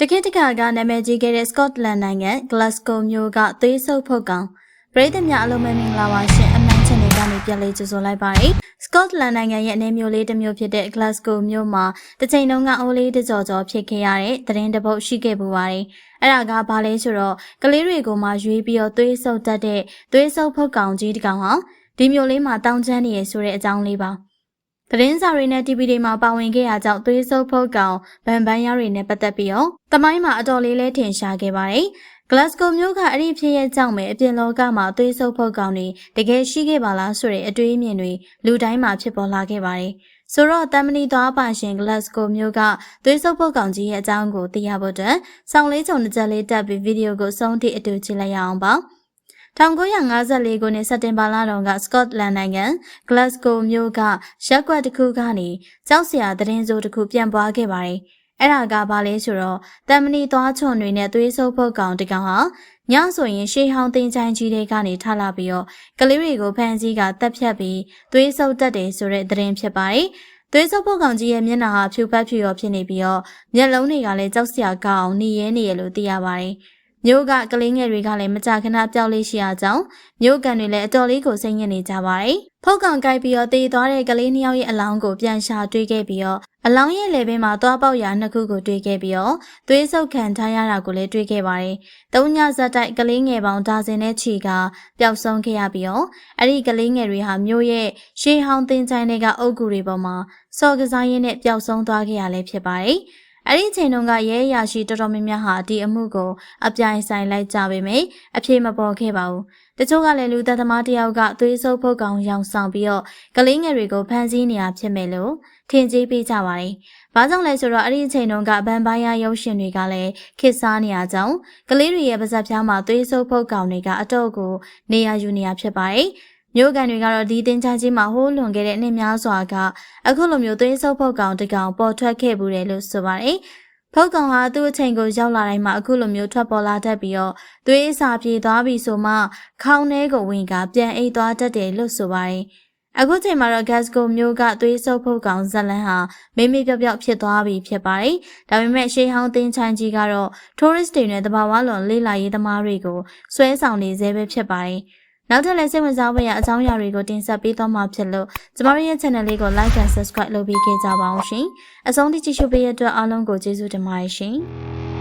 တခေတ်တခါကနာမည်ကြီးခဲ့တဲ့ Scotland နိုင်ငံ Glasgow မြို့ကသွေးဆုပ်ဖုတ်ကောင်ပရိသတ်များအလုံးမမင်္ဂလာပါရှင်အမှန်ချန်နယ်ကနေပြန်လေးကြိုဆိုလိုက်ပါတယ်။ Scotland နိုင်ငံရဲ့အနေမျိုးလေးတစ်မျိုးဖြစ်တဲ့ Glasgow မြို့မှာတစ်ချိန်လုံးကအိုးလေးတကြော်ကြော်ဖြစ်ခဲ့ရတဲ့သတင်းတစ်ပုဒ်ရှိခဲ့ပူပါတယ်။အဲ့ဒါကဘာလဲဆိုတော့ကလေးတွေကိုမှရွေးပြီးတော့သွေးဆုပ်တတ်တဲ့သွေးဆုပ်ဖုတ်ကောင်ကြီးတစ်ကောင်ဟာဒီမျိုးလေးမှာတောင်းချမ်းနေရဆိုတဲ့အကြောင်းလေးပါ။ သတင်းစာတွေနဲ့ TV တွေမှာပါဝင်ခဲ့ရကြောင်းသွေးဆုပ်ဖုတ်ကောင်ဗန်ပန်းရတွေနဲ့ပတ်သက်ပြီးတော့တမိုင်းမှာအတော်လေးလဲထင်ရှားခဲ့ပါတယ်။ Glasgow မြို့ကအဲ့ဒီဖြစ်ရဲ့ကြောင့်ပဲအပြင်လောကမှာသွေးဆုပ်ဖုတ်ကောင်တွေတကယ်ရှိခဲ့ပါလားဆိုတဲ့အတွေးအမြင်တွေလူတိုင်းမှာဖြစ်ပေါ်လာခဲ့ပါတယ်။ဆိုတော့တမ်မနီသွားပါရှင် Glasgow မြို့ကသွေးဆုပ်ဖုတ်ကောင်ကြီးရဲ့အကြောင်းကိုသိရဖို့အတွက်စောင်းလေးချုံတစ်ချက်လေးတက်ပြီးဗီဒီယိုကိုဆုံးထိအတူကြည့်လိုက်ရအောင်ပါ။ 1954ခုနှစ်စက်တင်ဘာလတုန်းကစကော့တလန်နိုင်ငံ Glasgow မြို့ကရက်ကွက်တစ်ခုကနေကြောက်စရာသတင်းစိုးတစ်ခုပြန်ပွားခဲ့ပါတယ်။အဲ့ဒါကဘာလဲဆိုတော့တမ်မနီသွားချွန်တွေနဲ့သွေးဆုပ်ဖုတ်ကောင်တကောင်ဟာညဆိုရင်ရှေးဟောင်းတင်ချိုင်းကြီးတွေကနေထလာပြီးတော့ကလေးတွေကိုဖမ်းဆီးကတက်ဖြတ်ပြီးသွေးဆုပ်တက်တယ်ဆိုတဲ့သတင်းဖြစ်ပါတယ်။သွေးဆုပ်ဖို့ကောင်ကြီးရဲ့မျက်နှာဟာဖြူပတ်ဖြူရောဖြစ်နေပြီးတော့မျက်လုံးတွေကလည်းကြောက်စရာကောင်းအောင်နေရဲနေရလို့သိရပါတယ်။ မြို့ကကလေးငယ်တွေကလည်းမကြခဏပျောက်လေးရှိရကြောင်းမြို့ကန်တွေလည်းအတော်လေးကိုစိတ်ညစ်နေကြပါတယ်။ဖုတ်ကောင်ကြိုက်ပြီးတော့တည်သွားတဲ့ကလေးနှစ်ယောက်ရဲ့အလောင်းကိုပြန်ရှာတွေ့ခဲ့ပြီးတော့အလောင်းရဲ့လေပင်မှာသွားပေါက်ရာနှစ်ခုကိုတွေ့ခဲ့ပြီးတော့သွေးဆုပ်ခံထားရတာကိုလည်းတွေ့ခဲ့ပါတယ်။သုံးညဇက်တိုက်ကလေးငယ်ပေါင်းဒါဇင်နဲ့ချီကပျောက်ဆုံးခဲ့ရပြီးတော့အဲ့ဒီကလေးငယ်တွေဟာမြို့ရဲ့ရှေးဟောင်းတင်ချိုင်းတွေကအုပ်ကူတွေပေါ်မှာစော်ကစားရင်းနဲ့ပျောက်ဆုံးသွားခဲ့ရလဲဖြစ်ပါတယ်။ အဲ့ဒီချိန်တုန်းကရဲရရှိတော်တော်များများဟာဒီအမှုကိုအပြိုင်ဆိုင်လိုက်ကြပေမယ့်အပြေမပေါ်ခဲ့ပါဘူး။တချို့ကလည်းလူသက်သမားတယောက်ကသွေးဆုပ်ဖုတ်ကောင်ရောင်ဆောင်ပြီးတော့ကလေးငယ်တွေကိုဖမ်းဆီးနေရဖြစ်မယ်လို့ထင်ကြီးပေးကြပါတယ်။ဘာကြောင့်လဲဆိုတော့အဲ့ဒီအချိန်တုန်းကဗန်ပိုင်းယာရုပ်ရှင်တွေကလည်းခစ်စားနေရကြောင်းကလေးတွေရဲ့ပါဇက်ဖျားမှာသွေးဆုပ်ဖုတ်ကောင်တွေကအတော့ကိုနေရယူနေရဖြစ်ပါတယ်။ မြို့ကန်တွေကတော့ဒီတင်ချကြီးမှာဟိုးလွန်ခဲ့တဲ့နှစ်များစွာကအခုလိုမျိုးသွေးဆုပ်ဖုတ်ကောင်တကောင်ပေါ်ထွက်ခဲ့ဘူးတယ်လို့ဆိုပါတယ်။ဖုတ်ကောင်ဟာသူ့အချိန်ကိုရောက်လာတိုင်းမှာအခုလိုမျိုးထွက်ပေါ်လာတတ်ပြီးတော့သွေးစာပြေသွားပြီဆိုမှခေါင်းထဲကိုဝင်ကပြန်အိတ်သွားတတ်တယ်လို့ဆိုပါတယ်။အခုချိန်မှာတော့ Glasgow မြို့ကသွေးဆုပ်ဖုတ်ကောင်ဇလန်းဟာမေးမေးပြော့ပြော့ဖြစ်သွားပြီဖြစ်ပါတယ်။ဒါပေမဲ့ရှေးဟောင်းသင်းချိုင်းကြီးကတော့ tourist တွေနဲ့တဘာဝလွန်လေးလာရေးသမားတွေကိုဆွဲဆောင်နေသေးပဲဖြစ်ပါတယ်။ နောက်ထပ်လည်းစိတ်ဝင်စားဖွယ်ရာအကြောင်းအရာတွေကိုတင်ဆက်ပေးသွားမှာဖြစ်လို့ကျမတို့ရဲ့ channel လေးကို like and subscribe လုပ်ပေးခဲ့ကြပါအောင်ရှင်။အဆုံးထိကြည့်ရှုပေးရတဲ့အတွက်အားလုံးကိုကျေးဇူးတင်ပါတယ်ရှင်။